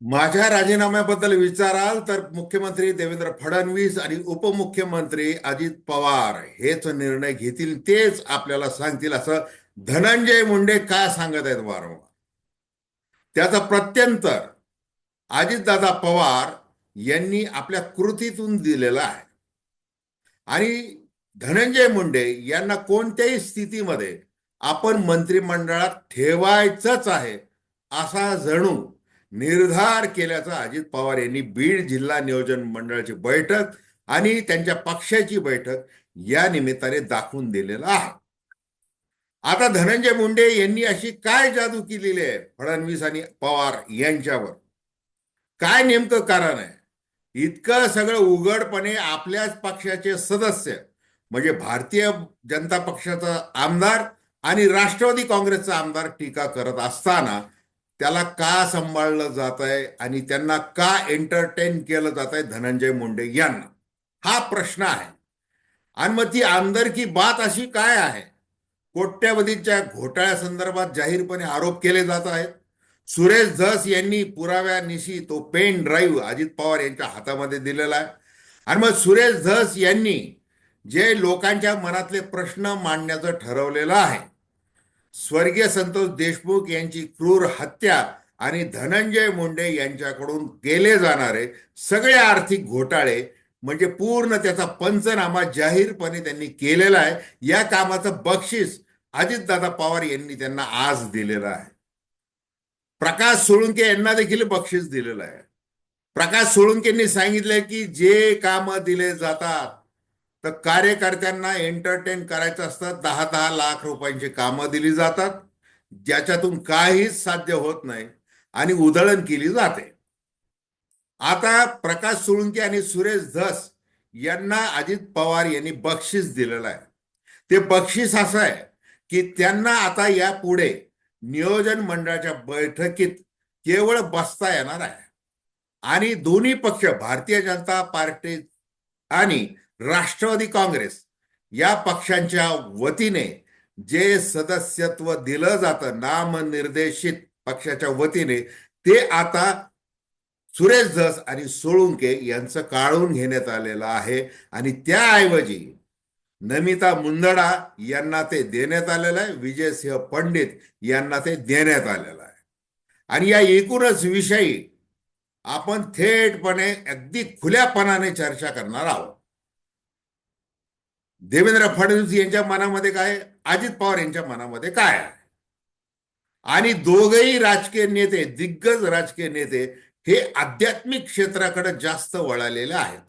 माझ्या राजीनाम्याबद्दल विचाराल तर मुख्यमंत्री देवेंद्र फडणवीस आणि उपमुख्यमंत्री अजित पवार हेच निर्णय घेतील तेच आपल्याला सांगतील असं धनंजय मुंडे का सांगत आहेत वारंवार? त्याचा प्रत्यंतर अजितदादा पवार यांनी आपल्या कृतीतून दिलेला आहे. आणि धनंजय मुंडे यांना कोणत्याही स्थितीमध्ये आपण मंत्रिमंडळात ठेवायचंच आहे असा जणू निर्धार केल्याचं अजित पवार यांनी बीड जिल्हा नियोजन मंडळाची बैठक आणि त्यांच्या पक्षाची बैठक या निमित्ताने दाखवून दिलेलं आहे. आता धनंजय मुंडे यांनी अशी काय जादू केलेली आहे? फडणवीस आणि पवार यांच्यावर. काय नेमकं कारण आहे? इतकं सगळं उघडपणे आपल्याच पक्षाचे सदस्य म्हणजे भारतीय जनता पक्षाचा आमदार आणि राष्ट्रवादी काँग्रेसचा आमदार टीका करत असताना त्याला का सांभाळलं जात आहे आणि त्यांना का एंटरटेन केलं जात आहे धनंजय मुंडे यांना? हा प्रश्न आहे. आणि मग ती आमदारकी बात अशी काय आहे? कोट्यावधीच्या घोटाळ्यासंदर्भात जाहीरपणे आरोप केले जात आहेत. सुरेश धस यांनी पुराव्यानिशी तो पेन ड्राईव्ह अजित पवार यांच्या हातामध्ये दिलेला आहे. आणि मग सुरेश धस यांनी जे लोकांच्या मनातले प्रश्न मांडण्याचं ठरवलेलं आहे स्वर्गीय संतोष देशमुख यांची क्रूर हत्या आणि धनंजय मुंडे यांच्याकडून केले जाणारे सगळे आर्थिक घोटाळे म्हणजे पूर्ण त्याचा पंचनामा जाहीरपणे त्यांनी केलेला आहे. या कामाचं बक्षीस अजितदादा पवार यांनी त्यांना आज दिलेला आहे. प्रकाश सोळुंके यांना देखील बक्षीस दिलेलं आहे. प्रकाश सोळुंकेंनी सांगितलंय की जे काम दिले जातात तर कार्यकर्त्यांना एंटरटेन करायचं असतं. दहा दहा लाख रुपयांची कामं दिली जातात. ज्याच्यातून काहीच साध्य होत नाही आणि उधळण केली जाते. आता प्रकाश सोळुंके आणि सुरेश धस यांना अजित पवार यांनी बक्षीस दिलेलं आहे. ते बक्षीस असं आहे की त्यांना आता या पुढे नियोजन मंडळाच्या बैठकीत केवळ बसता येणार आहे. आणि दोन्ही पक्ष भारतीय जनता पार्टी आणि राष्ट्रवादी काँग्रेस या पक्षांच्या वतीने जे सदस्यत्व दिलं जातं नामनिर्देशित पक्षाच्या वतीने ते आता सुरेश धस आणि सोळुंके यांचं काढून घेण्यात आलेलं आहे. आणि त्याऐवजी नमिता मुंदडा यांना ते देण्यात आलेलं आहे विजयसिंह पंडित यांना ते देण्यात आलेलं आहे. आणि या एकूणच विषयी आपण थेटपणे अगदी खुल्यापणाने चर्चा करणार आहोत. देवेंद्र फडणवीस यांच्या मनामध्ये काय? अजित पवार यांच्या मनामध्ये काय आहे? आणि दोघही राजकीय नेते दिग्गज राजकीय नेते हे आध्यात्मिक क्षेत्राकडे जास्त वळालेले आहेत.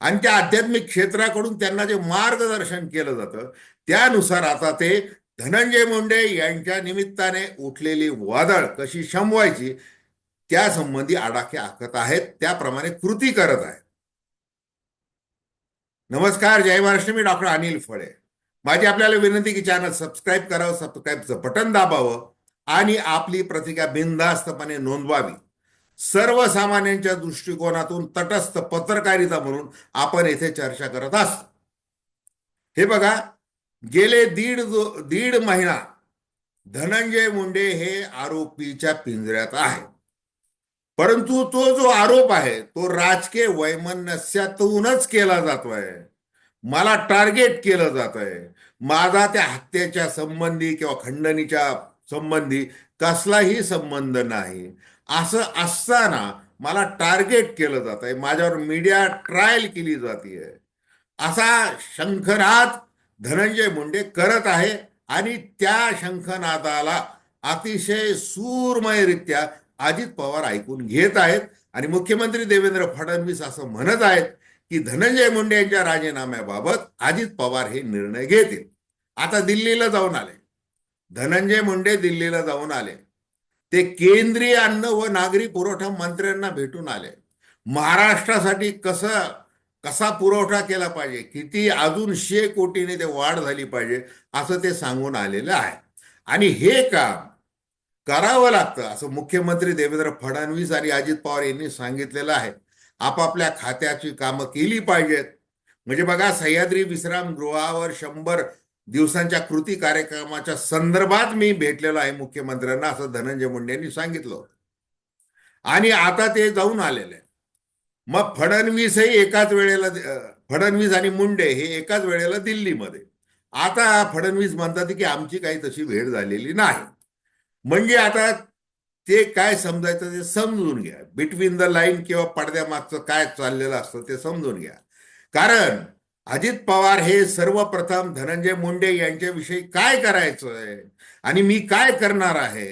आणि त्या आध्यात्मिक क्षेत्राकडून त्यांना जे मार्गदर्शन केलं जातं त्यानुसार आता ते धनंजय मुंडे यांच्या निमित्ताने उठलेली वादळ कशी शमवायची त्या संबंधी आडाखे आखत आहेत त्याप्रमाणे कृती करत आहेत. नमस्कार जय महाराष्ट्र मी डॉक्टर अनिल फळे. माझी आपल्याला विनंती की चॅनल सबस्क्राईब करावं सबस्क्राईबचं बटन दाबावं आणि आपली प्रतिक्रिया बिनधास्तपणे नोंदवावी. सर्वसामान्यांच्या दृष्टिकोनातून तटस्थ पत्रकारिता म्हणून आपण येथे चर्चा करत असतो. हे बघा गेले दीड दीड महिना धनंजय मुंडे हे आरोपीच्या पिंजऱ्यात आहे परंतु तो जो आरोप आहे तो राजकीय वैमनस्यातूनच केला जातोय. मला टार्गेट केलं जात आहे माझा त्या हत्येच्या संबंधी किंवा खंडणीच्या संबंधी कसलाही संबंध नाही. असं असताना मला टार्गेट केलं जात आहे माझ्यावर मीडिया ट्रायल केली जाते असा शंखनाद धनंजय मुंडे करत आहे आणि त्या शंखनादाला अतिशय सूरमयरित्या अजित पवार ऐकून घेत आहेत आणि मुख्यमंत्री देवेंद्र फडणवीस असं म्हणत आहेत की धनंजय मुंडे यांच्या राजीनाम्याबाबत अजित पवार हे निर्णय घेतील. आता दिल्लीला जाऊन आले. धनंजय मुंडे दिल्लीला जाऊन आले. ते केंद्रीय अन्न व नागरी पुरवठा मंत्र्यांना भेटून आले. महाराष्ट्रासाठी कसं कसा पुरवठा केला पाहिजे? किती अजून शे कोटीने ते वाढ झाली पाहिजे असं ते सांगून आलेलं आहे. आणि हे काम करावं लागतं. असं मुख्यमंत्री देवेंद्र फडणवीस आणि अजित पवार यांनी सांगितलेलं आहे. आपापल्या खात्याची कामं केली पाहिजेत. म्हणजे बघा सह्याद्री विश्राम गृहावर शंभर दिवसांच्या कृती कार्यक्रमाच्या संदर्भात मी भेटलेलो आहे मुख्यमंत्र्यांना असं धनंजय मुंडे यांनी सांगितलं आणि आता ते जाऊन आलेले. मग फडणवीसही एकाच वेळेला फडणवीस आणि मुंडे हे एकाच वेळेला दिल्लीमध्ये. आता फडणवीस म्हणतात की आमची काही तशी भेट झालेली नाही. म्हणजे आता ते काय समजायचं ते समजून घ्या. बिटवीन द लाईन किंवा पडद्यामागचं काय चाललेलं असतं ते समजून घ्या. कारण अजित पवार हे सर्वप्रथम धनंजय मुंडे यांच्याविषयी काय करायचंय आणि मी काय करणार आहे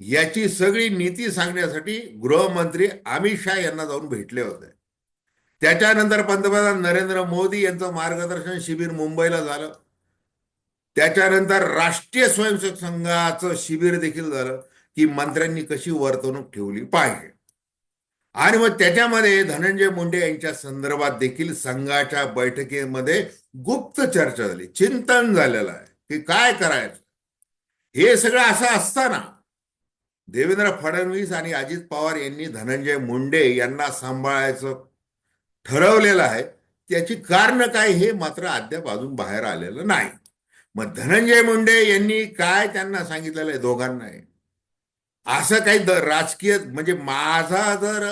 याची सगळी नीती सांगण्यासाठी गृहमंत्री अमित शाह यांना जाऊन भेटले होते. त्याच्यानंतर पंतप्रधान नरेंद्र मोदी यांचं मार्गदर्शन शिबिर मुंबईला झालं. त्याच्यानंतर राष्ट्रीय स्वयंसेवक संघाचं शिबिर देखील झालं की मंत्र्यांनी कशी वर्तणूक ठेवली पाहिजे. आणि मग त्याच्यामध्ये धनंजय मुंडे यांच्या संदर्भात देखील संघाच्या बैठकीमध्ये गुप्त चर्चा झाली. चिंतन झालेलं आहे की काय करायचं. हे सगळं असं असताना देवेंद्र फडणवीस आणि अजित पवार यांनी धनंजय मुंडे यांना सांभाळायचं ठरवलेलं आहे. त्याची कारण काय हे मात्र अद्याप अजून बाहेर आलेलं नाही. मग धनंजय मुंडे यांनी काय त्यांना सांगितलेलं आहे दोघांनाही असं काही राजकीय म्हणजे माझा जर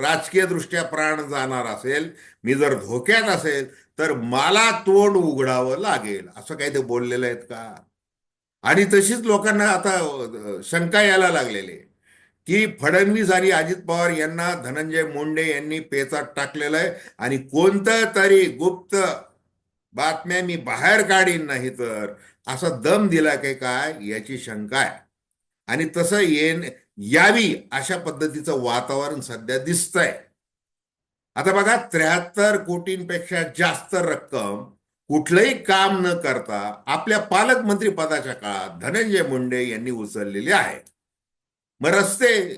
राजकीय दृष्ट्या प्राण जाणार असेल मी जर धोक्यात असेल तर मला तोंड उघडावं लागेल. असं काही ते बोललेलं आहेत का? आणि तशीच लोकांना आता शंका यायला लागलेली की फडणवीस आणि अजित पवार यांना धनंजय मुंडे यांनी पेचात टाकलेलं आहे. आणि कोणतं तरी गुप्त बातम्या मी बाहेर काढीन नाही तर. असा दम दिला की काय? याची शंका आहे. आणि तसं येण यावी अशा पद्धतीचं वातावरण सध्या दिसतंय. आता बघा त्र्याहत्तर कोटींपेक्षा जास्त रक्कम कुठलंही काम न करता आपल्या पालकमंत्री पदाच्या काळात धनंजय मुंडे यांनी उचललेली आहे. मग रस्ते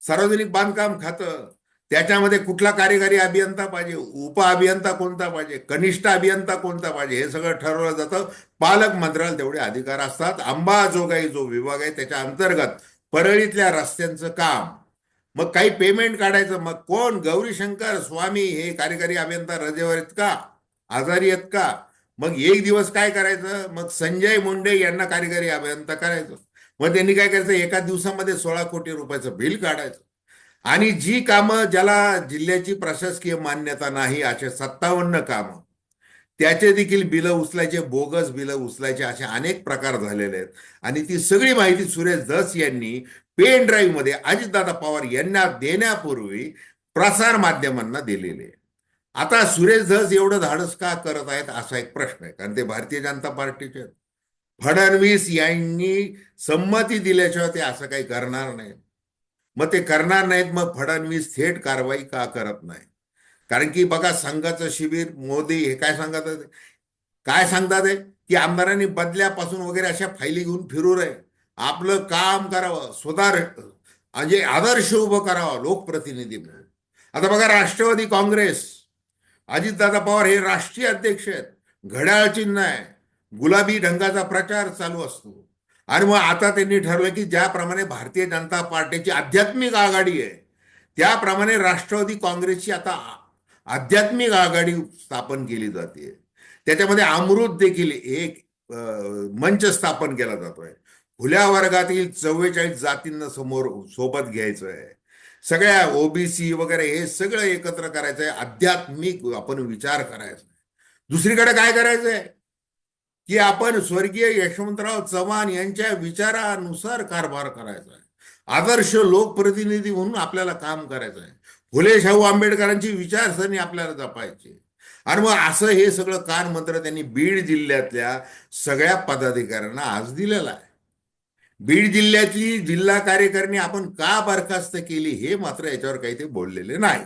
सार्वजनिक बांधकाम खातं त्याच्यामध्ये कुठला कार्यकारी अभियंता पाहिजे? उप अभियंता कोणता पाहिजे? कनिष्ठ अभियंता कोणता पाहिजे? हे सगळं ठरवलं जातं. पालकमंत्र्याला तेवढे अधिकार असतात. अंबाजोगाई जो विभाग आहे त्याच्या अंतर्गत परळीतल्या रस्त्यांचं काम. मग काही पेमेंट काढायचं. मग कोण? गौरीशंकर स्वामी हे कार्यकारी अभियंता रजेवर आहेत का? आजारी आहेत का? मग एक दिवस काय करायचं? मग संजय मुंडे यांना कार्यकारी अभियंता करायचं. मग त्यांनी काय करायचं? एका दिवसामध्ये सोळा कोटी रुपयाचं बिल काढायचं. आणि जी कामं ज्याला जिल्ह्याची प्रशासकीय मान्यता नाही असे सत्तावन्न कामं त्याचे देखील बिलं उचलायचे बोगस बिलं उचलायचे असे अनेक प्रकार झालेले आहेत. आणि ती सगळी माहिती सुरेश धस यांनी पेन ड्राईव्हमध्ये अजितदादा पवार यांना देण्यापूर्वी प्रसार माध्यमांना दिलेले आहे. आता सुरेश धस एवढं धाडस का करत आहेत असा एक प्रश्न आहे. कारण ते भारतीय जनता पार्टीचे आहेत. फडणवीस यांनी संमती दिल्याशिवाय ते असं काही करणार नाही मग ते करणार नाहीत मग फडणवीस थेट कारवाई का करत नाही? कारण की बघा संघाचं शिबिर मोदी हे काय सांगत काय सांगतात की आमदारांनी बदल्यापासून वगैरे अशा फायली घेऊन फिरू नये. आपलं काम करावं सुधार म्हणजे आदर्श उभं करावं लोकप्रतिनिधी म्हणून आता बघा राष्ट्रवादी काँग्रेस अजितदादा पवार हे राष्ट्रीय अध्यक्ष आहेत. घड्याळ चिन्ह आहे. गुलाबी ढंगाचा प्रचार चालू असतो. आणि मग आता त्यांनी ठरवलं की ज्याप्रमाणे भारतीय जनता पार्टीची आध्यात्मिक आघाडी आहे त्याप्रमाणे राष्ट्रवादी काँग्रेसची आता आध्यात्मिक आघाडी स्थापन केली जाते. त्याच्यामध्ये अमृत देखील एक मंच स्थापन केला जातोय. खुल्या वर्गातील चव्वेचाळीस जातींना समोर सोबत घ्यायचं आहे सगळ्या ओबीसी वगैरे हे सगळं एकत्र करायचं आहे आध्यात्मिक आपण विचार करायचा दुसरीकडे काय करायचं आहे की आपण स्वर्गीय यशवंतराव चव्हाण यांच्या विचारानुसार कारभार करायचा आहे. आदर्श लोकप्रतिनिधी म्हणून आपल्याला काम करायचं आहे. फुले शाहू आंबेडकरांची विचारसरणी आपल्याला जपायची आणि मग असं हे सगळं कार मंत्र त्यांनी बीड जिल्ह्यातल्या सगळ्या पदाधिकाऱ्यांना आज दिलेलं आहे. बीड जिल्ह्याची जिल्हा कार्यकारिणी आपण का बरखास्त केली हे मात्र याच्यावर काही ते बोललेले नाही.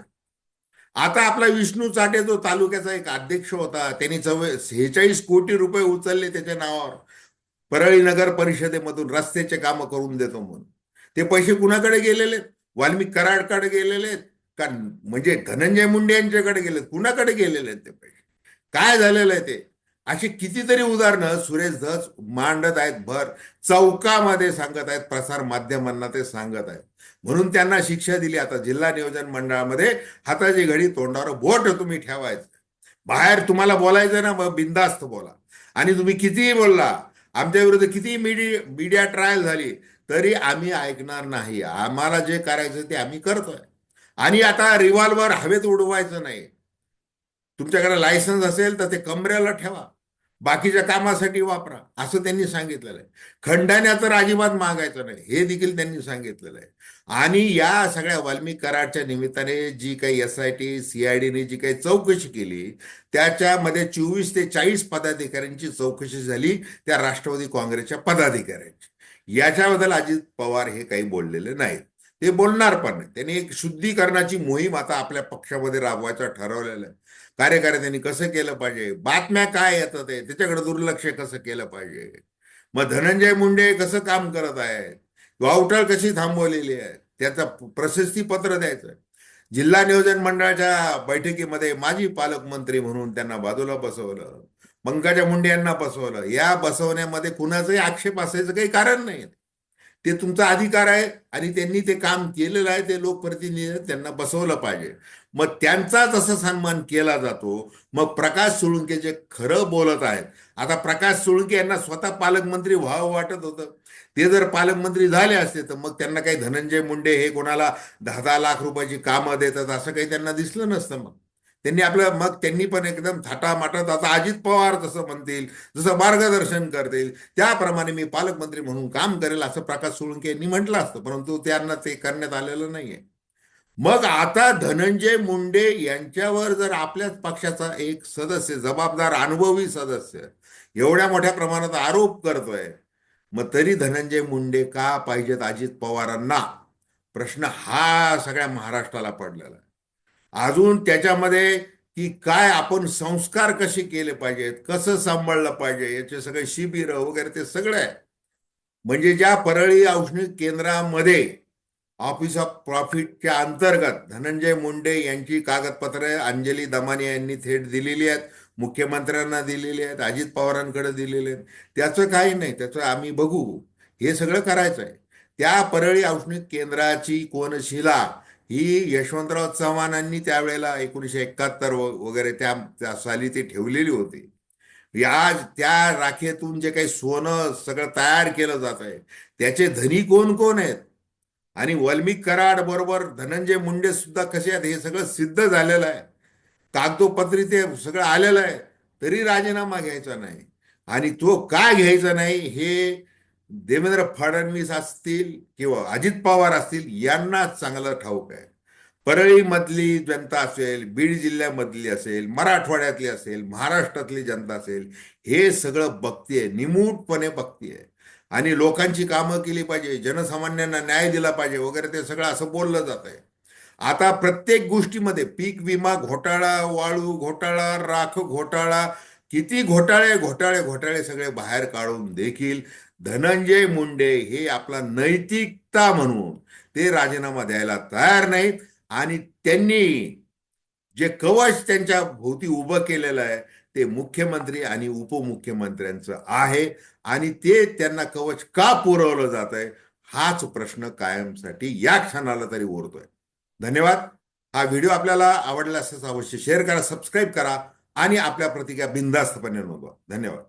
आता आपला विष्णू चाटे जो तालुक्याचा एक अध्यक्ष होता त्यांनी चव सेहेचाळीस कोटी रुपये उचलले त्याच्या नावावर. परळी नगर परिषदेमधून रस्त्याचे कामं करून देतो म्हणून. ते पैसे कुणाकडे गेलेले? वाल्मिक कराडकडे गेलेले आहेत. का म्हणजे धनंजय मुंडे यांच्याकडे गेले कुणाकडे गेलेले आहेत ते पैसे? काय झालेलं आहे ते? अशी कितीतरी उदाहरणं सुरेश धस मांडत आहेत भर चौकामध्ये सांगत आहेत प्रसार माध्यमांना ते सांगत आहेत. म्हणून त्यांना शिक्षा दिली. आता जिल्हा नियोजन मंडळामध्ये हाताची घडी तोंडावर बोट तुम्ही ठेवायचं. बाहेर तुम्हाला बोलायचं ना मग बिंदास्त बोला. आणि तुम्ही कितीही बोलला आमच्या विरुद्ध किती मीडिया मीडिया ट्रायल झाली तरी आम्ही ऐकणार नाही. आम्हाला जे करायचं ते आम्ही करतोय. आणि आता रिव्हॉल्वर हवेत उडवायचं नाही. तुमच्याकडे लायसन्स असेल तर ते कमऱ्याला ठेवा. बाकीच्या कामासाठी वापरा असं त्यांनी सांगितलेलं आहे. खंडाण्याचं तर अजिबात मागायचं नाही हे देखील त्यांनी सांगितलेलं आहे. आणि या सगळ्या वाल्मिक कराडच्या निमित्ताने जी काही S I T C I डीने जी काही चौकशी केली त्याच्यामध्ये चोवीस ते चाळीस पदाधिकाऱ्यांची चौकशी झाली त्या राष्ट्रवादी काँग्रेसच्या पदाधिकाऱ्यांची. याच्याबद्दल अजित पवार हे काही बोललेले नाहीत. ते बोलणार पण नाही. त्यांनी एक शुद्धीकरणाची मोहीम आता आपल्या पक्षामध्ये राबवायचं ठरवलेलं आहे. कार्यकर्त्यांनी कसं केलं पाहिजे? बातम्या काय येतात ते त्याच्याकडे दुर्लक्ष कसं केलं पाहिजे? मग धनंजय मुंडे कसं काम करत आहे? वावटळ कशी थांबवलेली आहे? त्याचा प्रशस्ती पत्र द्यायचं. जिल्हा नियोजन मंडळाच्या बैठकीमध्ये माजी पालकमंत्री म्हणून त्यांना बाजूला बसवलं. पंकजा मुंडे यांना बसवलं. या बसवण्यामध्ये कुणाचाही आक्षेप असायचं काही कारण नाही ते तुमचा अधिकार आहे आणि त्यांनी ते काम केलेलं आहे ते लोकप्रतिनिधी त्यांना बसवलं पाहिजे. मग त्यांचा जसा सन्मान केला जातो मग प्रकाश सोळुंके जे खरं बोलत आहेत आता प्रकाश सोळुंके यांना स्वतः पालकमंत्री व्हावं वाटत होतं. ते जर पालकमंत्री झाले असते तर मग त्यांना काही धनंजय मुंडे हे कोणाला दहा दहा लाख रुपयाची कामं देतात असं काही त्यांना दिसलं नसतं मग. त्यांनी आपलं मग त्यांनी पण एकदम थाटामाटात आता अजित पवार जसं म्हणतील जसं मार्गदर्शन करतील त्याप्रमाणे मी पालकमंत्री म्हणून काम करेल असं प्रकाश सोळंके यांनी म्हटलं असतं. परंतु त्यांना ते करण्यात आलेलं नाहीये. मग आता धनंजय मुंडे यांच्यावर जर आपल्याच पक्षाचा एक सदस्य जबाबदार अनुभवी सदस्य एवढ्या मोठ्या प्रमाणात आरोप करतोय मग तरी धनंजय मुंडे का पाहिजेत अजित पवारांना? प्रश्न हा सगळ्या महाराष्ट्राला पडलेला अजून त्याच्यामध्ये की काय आपण संस्कार कसे केले पाहिजेत कसं सांभाळलं पाहिजे याचे सगळे शिबिर वगैरे ते सगळं आहे. म्हणजे ज्या परळी औष्णिक केंद्रामध्ये ऑफिस ऑफ प्रॉफिटच्या अंतर्गत धनंजय मुंडे यांची कागदपत्रे अंजली दमाने यांनी थेट दिलेली आहेत मुख्यमंत्र्यांना दिलेली आहेत अजित पवारांकडे दिलेले आहेत. त्याचं काही नाही त्याचं आम्ही बघू. हे सगळं करायचं आहे. त्या परळी औष्णिक केंद्राची कोनशिला ही यशवंतराव चव्हाणांनी त्यावेळेला एकोणीशे एकाहत्तर वगैरे त्या त्या साली ते ठेवलेली होती. या त्या राखेतून जे काही सोनं सगळं तयार केलं जात आहे त्याचे धनी कोण कोण आहेत? आणि वाल्मिक कराड बरोबर धनंजय मुंडे सुद्धा कसे आहेत? हे सगळं सिद्ध झालेलं आहे. कागदोपत्री ते सगळं आलेलं आहे. तरी राजीनामा घ्यायचा नाही. आणि तो का घ्यायचा नाही हे देवेंद्र फडणवीस असतील किंवा अजित पवार असतील यांना चांगलं ठाऊक आहे. परळीमधली जनता असेल बीड जिल्ह्यामधली असेल मराठवाड्यातली असेल महाराष्ट्रातली जनता असेल हे सगळं बघतीये निमूटपणे बघतीये. आणि लोकांची कामं केली पाहिजे जनसामान्यांना न्याय दिला पाहिजे वगैरे ते सगळं असं बोललं जात आहे आता प्रत्येक गोष्टीमध्ये पीक विमा घोटाळा वाळू घोटाळा राख घोटाळा किती घोटाळे घोटाळे घोटाळे सगळे बाहेर काढून देखील धनंजय मुंडे हे आपला नैतिकता म्हणून ते राजीनामा द्यायला तयार नाहीत. आणि त्यांनी जे कवच त्यांच्या भोवती उभं केलेलं आहे ते मुख्यमंत्री आणि उपमुख्यमंत्र्यांचं आहे. आणि ते त्यांना कवच का पुरवलं जात आहे हाच प्रश्न कायमसाठी या क्षणाला तरी उरतोय. धन्यवाद. हा व्हिडिओ आपल्याला आवडला असल्यास अवश्य शेअर करा सबस्क्राईब करा. आणि आपल्या प्रतिक्रिया बिंदास्तपणे नोंदवा धन्यवाद.